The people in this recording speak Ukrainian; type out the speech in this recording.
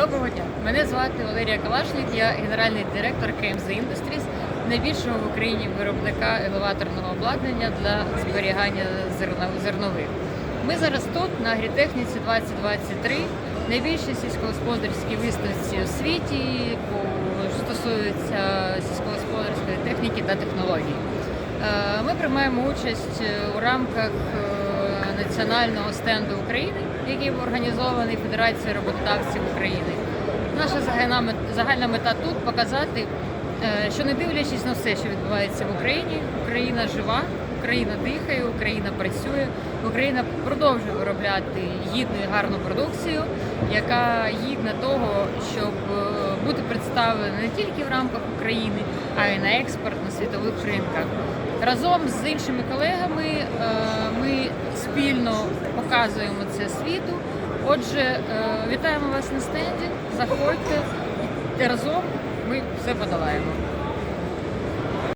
Доброго дня. Мене звати Валерія Калашник, я генеральний директор KMZ Industries, найбільшого в Україні виробника елеваторного обладнання для зберігання зернових. Ми зараз тут на агрітехніці 2023, найбільшій сільськогосподарській виставці у світі, що стосується сільськогосподарської техніки та технологій. Е, Ми приймаємо участь у рамках е, національного стенду України, який був організований Федерацією роботодавців України. Наша загальна загальна мета тут показати, е, що не дивлячись на все, що відбувається в Україні, Україна жива, Україна дихає, Україна працює, Україна продовжує виробляти гідну і гарну продукцію, яка гідна того, щоб е, бути представлена не тільки в рамках України, а й на експорт на світових ринках. Разом з іншими колегами е, ми спільно показуємо це світу. Отже, е, вітаємо вас на стенді. Заходьте разом ми все подолаємо.